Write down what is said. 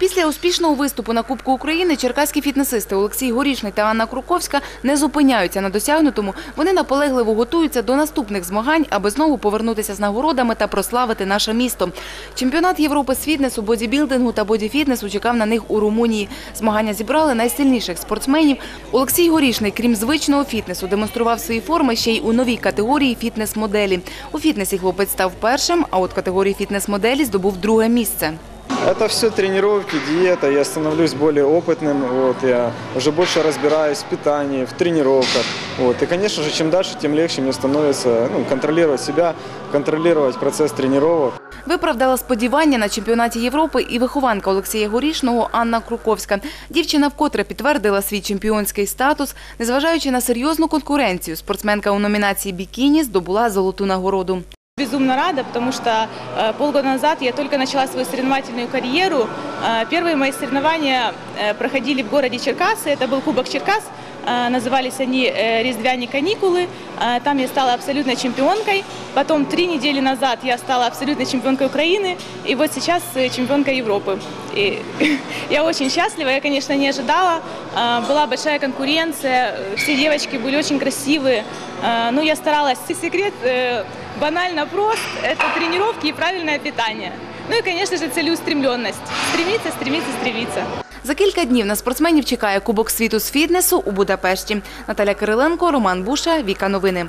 Після успішного виступу на Кубку України черкаські фітнесисти Олексій Горішний та Анна Круковська не зупиняються на досягнутому. Вони наполегливо готуються до наступних змагань, аби знову повернутися з нагородами та прославити наше місто. Чемпіонат Європи з фітнесу, бодібілдингу та бодіфітнесу чекав на них у Румунії. Змагання зібрали найсильніших спортсменів. Олексій Горішний, крім звичного фітнесу, демонстрував свої форми ще й у новій категорії фітнес-моделі. У фітнесі хлопець став першим, а от категорії фітнес-моделі здобув друге місце. Это все тренировки, диета, я становлюсь более опытным, вот, я уже больше разбираюсь в питании, в тренировках. Вот, и, конечно же, чем дальше, тем легче мне становится ну, контролировать себя, контролировать процесс тренировок. Виправдала сподівання на чемпіонаті Європи і вихованка Олексія Горішного Анна Круковська. Дівчина вкотре підтвердила свій чемпіонський статус. Незважаючи на серйозну конкуренцію, спортсменка у номінації «Бікіні» здобула золоту нагороду. Безумно рада, потому что э, полгода назад я только начала свою соревновательную карьеру. Э, Первые мои соревнования э, проходили в городе Черкасы. Это был Кубок Черкас. Назывались они «Рездвяне каникулы». Там я стала абсолютной чемпионкой. Потом три недели назад я стала абсолютной чемпионкой Украины. И вот сейчас чемпионка Европы. И я очень счастлива. Я, конечно, не ожидала. Была большая конкуренция. Все девочки были очень красивые. Ну, я старалась. Секрет банально прост. Это тренировки и правильное питание. Ну и, конечно же, целеустремленность. Стремиться, стремиться, стремиться. За кілька днів на спортсменів чекає Кубок світу з фітнесу у Будапешті. Наталя Кириленко, Роман Буша, Віка Новини.